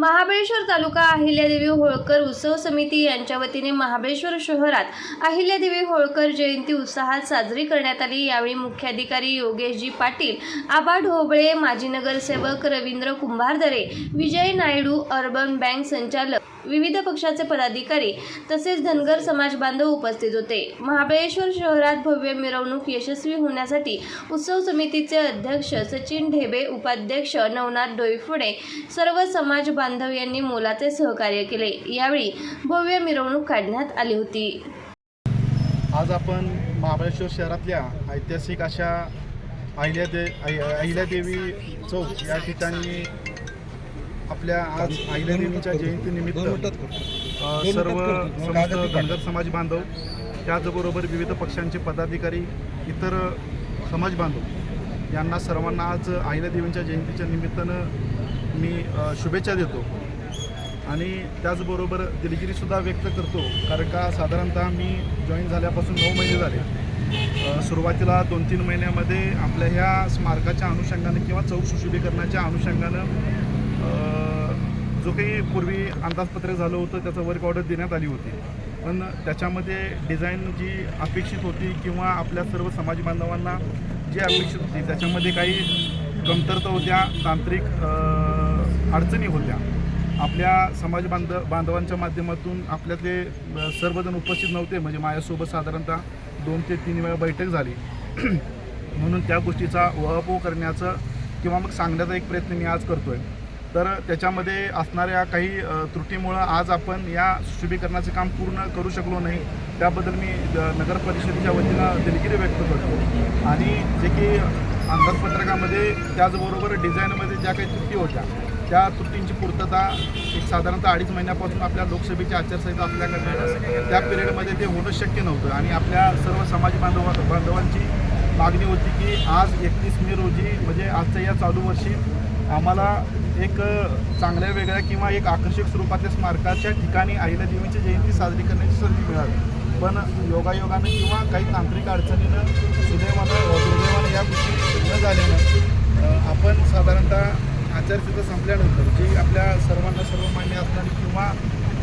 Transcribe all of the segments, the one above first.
महाबळेश्वर तालुका अहिल्यादेवी होळकर उत्सव समिती यांच्या वतीने महाबळेश्वर शहरात अहिल्यादेवी होळकर जयंती उत्साहात साजरी करण्यात आली. यावेळी मुख्याधिकारी योगेशजी पाटील आबा ढोबळे माजी नगरसेवक रवींद्र कुंभारदरे विजय नायडू अर्बन बँक संचालक विविध पक्षाचे पदाधिकारी तसेच धनगर समाज बांधव उपस्थित होते. महाबळेश्वर शहरात भव्य मिरवणूक यशस्वी होण्यासाठी उत्सव समितीचे अध्यक्ष सचिन ढेबे उपाध्यक्ष नवनाथ डोईफुडे सर्व समाज बांधव यांनी मोलाचे सहकार्य केले. यावेळी भव्य मिरवणूक काढण्यात आली होती. आज आपण महाबळेश्वर शहरातल्या ऐतिहासिक अशा अहिल्यादे अहिल्यादेवी चौक या ठिकाणी आपल्या आज अहिल्यादेवीच्या जयंतीनिमित्त सर्व समस्त धनगर समाज बांधव त्याचबरोबर विविध पक्षांचे पदाधिकारी इतर समाज बांधव यांना सर्वांना आज अहिल्यादेवींच्या जयंतीच्या निमित्तानं मी शुभेच्छा देतो. आणि त्याचबरोबर दिलगिरीसुद्धा व्यक्त करतो कारण का साधारणतः मी जॉईन झाल्यापासून नऊ महिने झाले. सुरुवातीला दोन तीन महिन्यामध्ये आपल्या ह्या स्मारकाच्या अनुषंगानं किंवा चौक सुशोभीकरणाच्या अनुषंगानं जो काही पूर्वी अंदाजपत्रक झालं होतं त्याचं वर्क ऑर्डर देण्यात आली होती. पण त्याच्यामध्ये डिझाईन जी अपेक्षित होती किंवा आपल्या सर्व समाज बांधवांना जी अपेक्षित होती त्याच्यामध्ये काही कमतरता होत्या तांत्रिक अडचणी होत्या. आपल्या समाज बांधव बांधवांच्या माध्यमातून आपल्यातले सर्वजण उपस्थित नव्हते. म्हणजे माझ्यासोबत साधारणतः दोन ते तीन वेळा बैठक झाली. म्हणून त्या गोष्टीचा उहापोह करण्याचं किंवा मग सांगण्याचा एक प्रयत्न मी आज करतो आहे तर त्याच्यामध्ये असणाऱ्या काही त्रुटीमुळं आज आपण या सुशोभीकरणाचे काम पूर्ण करू शकलो नाही. त्याबद्दल मी नगर परिषदेच्या वतीनं दिलगिरी व्यक्त करतो. आणि जे की अंदाजपत्रकामध्ये त्याचबरोबर डिझाईनमध्ये ज्या काही त्रुटी होत्या त्या त्रुटींची पूर्तता एक साधारणतः अडीच महिन्यापासून आपल्या लोकसभेची आचारसंहिता आपल्याकडे त्या पिरियडमध्ये ते होणं शक्य नव्हतं. आणि आपल्या सर्व समाज बांधव बांधवांची मागणी होती की आज एकतीस मे रोजी म्हणजे आजच्या या चालू वर्षी आम्हाला एक चांगल्या वेगळ्या किंवा एक आकर्षक स्वरूपातल्या स्मारकाच्या ठिकाणी अहिल्यादेवीची जयंती साजरी करण्याची संधी मिळाली पण योगायोगानं किंवा काही तांत्रिक अडचणीनं सुदैवानं दुर्दैवानं या गोष्टी न झाल्यानं आपण साधारणतः आचारसंहिता संपल्यानंतर जी आपल्या सर्वांना सर्वमान्य असणारी किंवा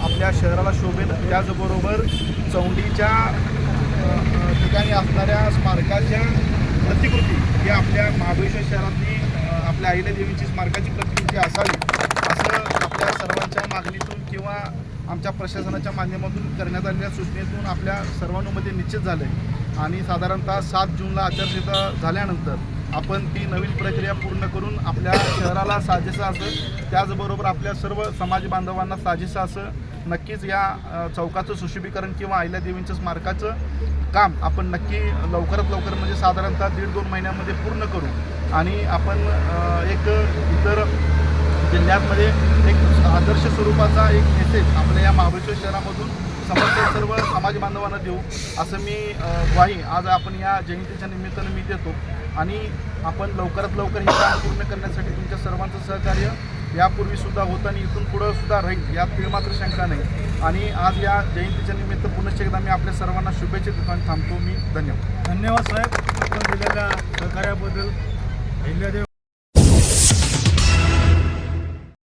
आपल्या शहराला शोभेल त्याचबरोबर चौंडीच्या ठिकाणी असणाऱ्या स्मारकाच्या प्रतिकृती ही आपल्या महाबळेश्वर शहरातली आपल्या आपल्या अहिल्यादेवीची स्मारकाची प्रतिकृती असावी असं आपल्या सर्वांच्या मागणीतून किंवा आमच्या प्रशासनाच्या माध्यमातून करण्यात आलेल्या सूचनेतून आपल्या सर्वांमध्ये निश्चित झालं आहे आणि साधारणतः सात जूनला आचारसंहिता झाल्यानंतर आपण ती नवीन प्रक्रिया पूर्ण करून आपल्या शहराला साजेसं असं त्याचबरोबर आपल्या सर्व समाज बांधवांना साजेसं असं नक्कीच या चौकाचं सुशोभीकरण किंवा अहिल्यादेवींचं स्मारकाचं काम आपण नक्की लवकरात लवकर म्हणजे साधारणतः दीड दोन महिन्यामध्ये पूर्ण करू. आणि आपण एक इतर जिल्ह्यामध्ये एक आदर्श स्वरूपाचा एक मेसेज आपल्या या महाबळेश्वर शहरामधून समस्त सर्व समाज बांधवांना देऊ असं मी ग्वाही आज आपण या जयंतीच्या निमित्तानं मी देतो. आणि आपण लवकरात लवकर हे काम पूर्ण करण्यासाठी तुमच्या सर्वांचं सहकार्य यापूर्वी सुद्धा होतं आणि इथून पुढं सुद्धा राहील यात तीळ मात्र शंका नाही. आणि आज या जयंतीच्या निमित्त पुनश्च एकदा मी आपल्या सर्वांना शुभेच्छा देतो आणि थांबतो मी. धन्यवाद. धन्यवाद साहेब. आपण दिलेल्या सहकार्याबद्दल